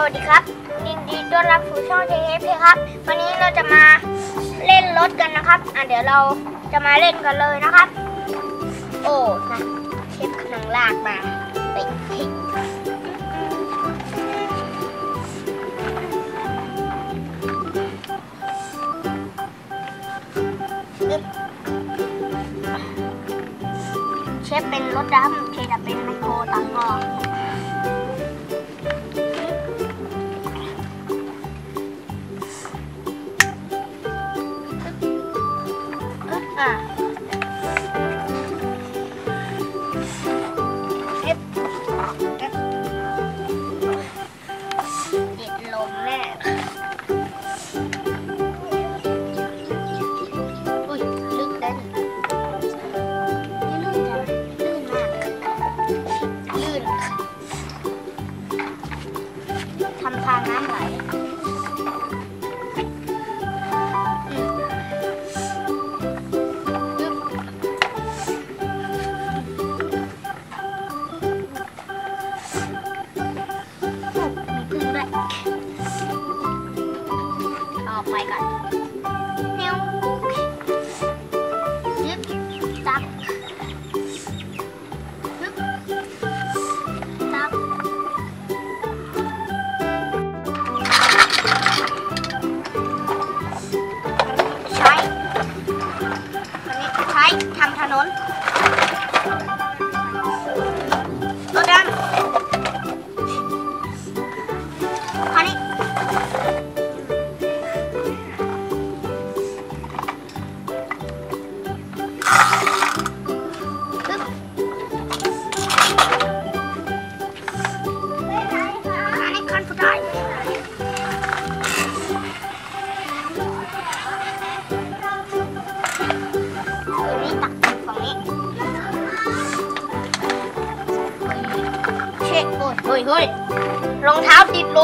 สวัสดีครับยินดีต้อนรับสู่ช่องเจเอครับ วันนี้เราจะมาเล่นรถกันนะครับอะเดี๋ยวเราจะมาเล่นกันเลยนะครับ โอ้นะเชฟขนังลากมาไปทิ้งเชฟเป็นรถดำเชฟจะเป็นไมโครตังกอ ติดลมางถนน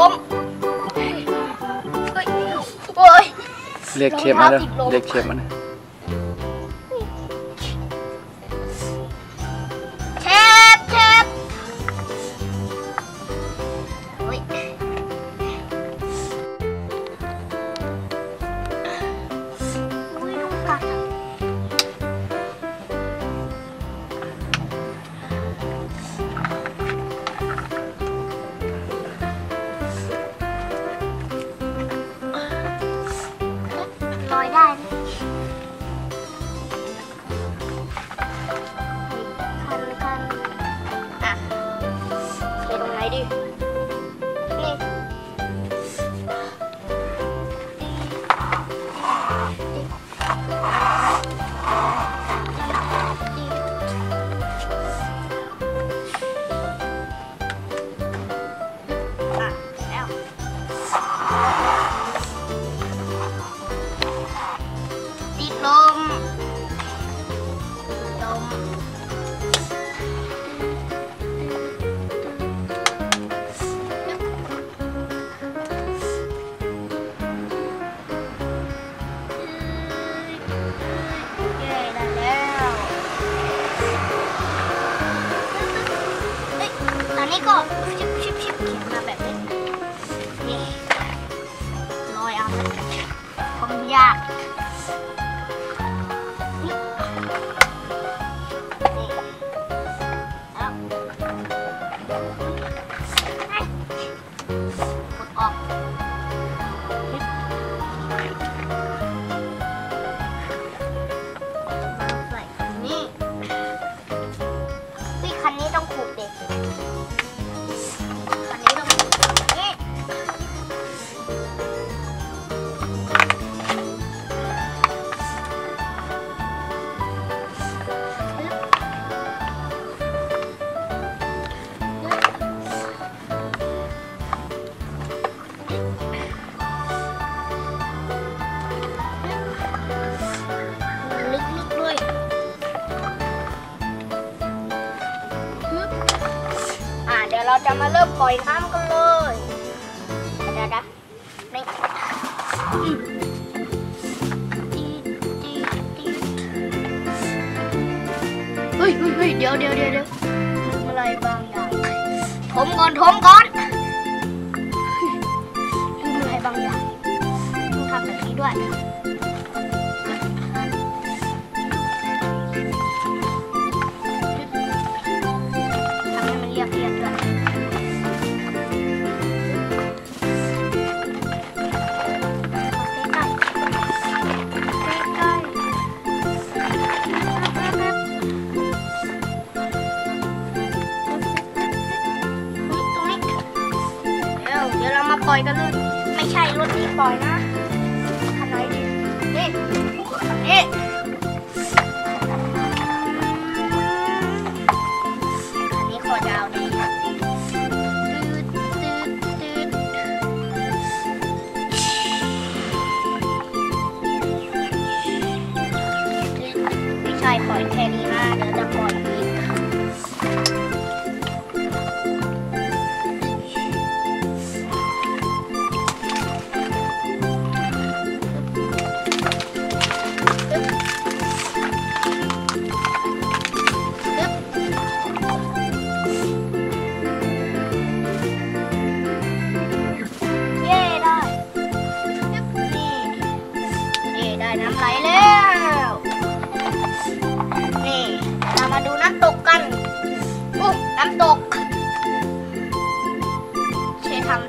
มเฮ้ยโอ้ยเรียกเชฟมาเด้อรองเท้าติดลมเรียกเชฟมาเด้อ ลมเย้ได้แล้วเอ้ยตอนนี้ก็ชิบชิบชิบเขียนมาแบบนี้นี่ลอยเอาความยาก ลึกๆด้วยอ่าเดี๋ยวเราจะมาเริ่มปล่อยน้ำกันเลยเดี๋ยวนะนี่อืมเฮ้ยเฮ้ยเฮ้ยเดี๋ยวเดี๋ยวเดี๋ยวเดี๋ยวทำอะไรบางอย่างถมก่อนถมก่อน はい。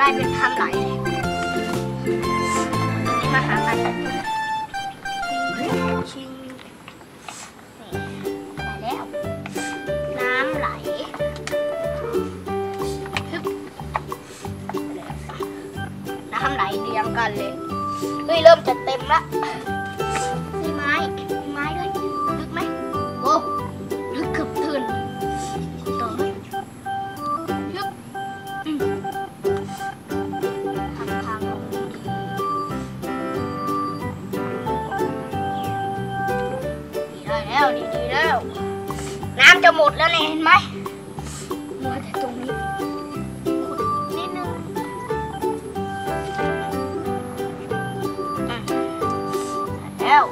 ได้เป็นพันไหลมาหากันชิงมาแล้ว น้ำไหลฮึบน้ำไหลเรียงกันเลย เฮ้ย เริ่มจะเต็มละ มัจะหมดแล้วเงยเห็นไหมมัวแต่ตรงนี้นิดนึงแล้า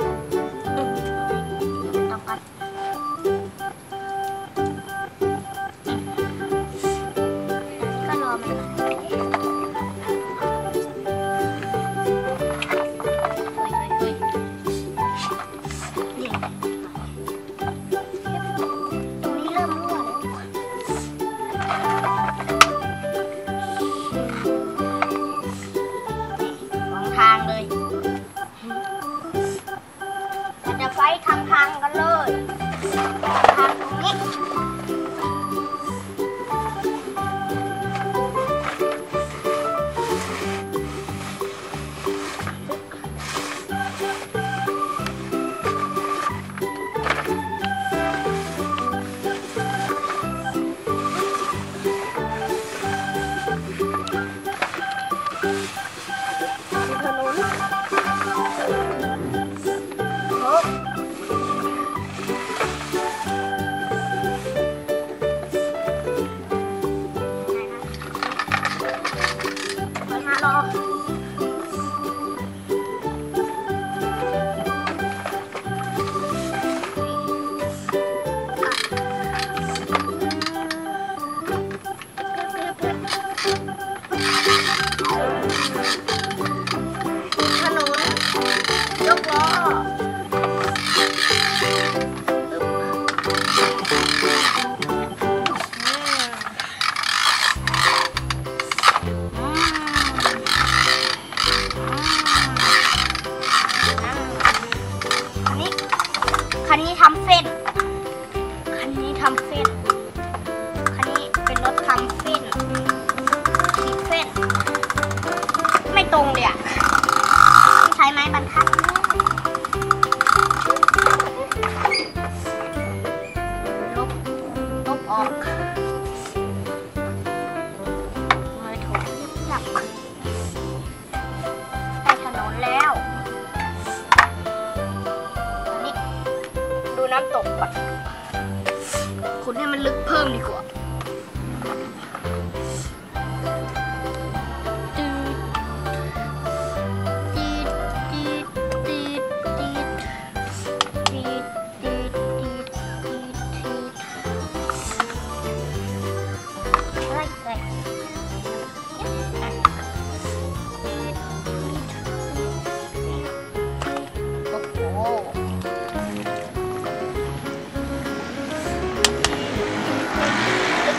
walk.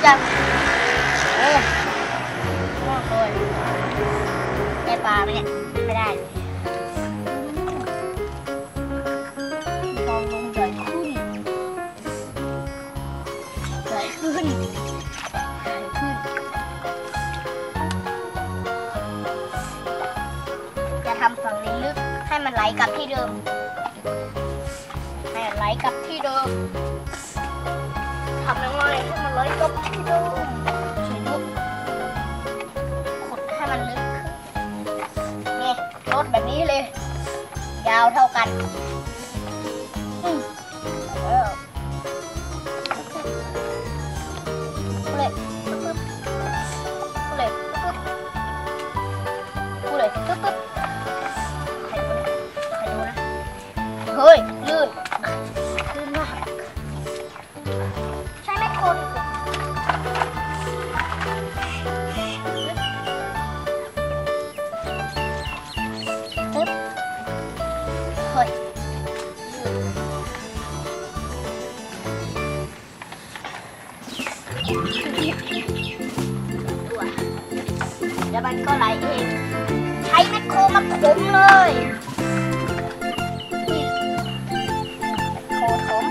จัดโอ้มากเลยได้ปลาไหมเนี่ย ไม่ได้ลองลงใหญ่ขึ้นใหญ่ขึ้นใหญ่ขึ้น จะทำฝั่งนี้ลึก ให้มันไหลกลับที่เดิม ให้มันไหลกลับที่เดิม ทำยังไงให้มันไหลกลับที่เดิมใช้ลูกขุดให้มันลึกขึ้นนี่ลดแบบนี้เลย ยาวเท่ากัน เฮ้ยลื่นตัวแล้วมันก็ไหลเอง ใช้แมคโครมาขมเลยแมคโคม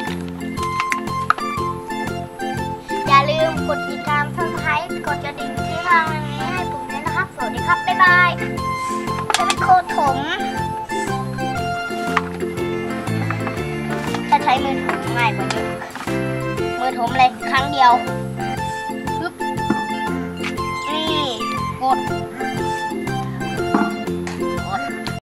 อย่าลืมกดติดตามเพื่อให้กดกระดิ่งที่ทางนี้ให้ผมด้วยนะครับ สวัสดีครับ บ๊ายบายแมคโครถม มือถมง่ายกว่าเยอะมือถมเลยครั้งเดียวปึ๊บนี่กด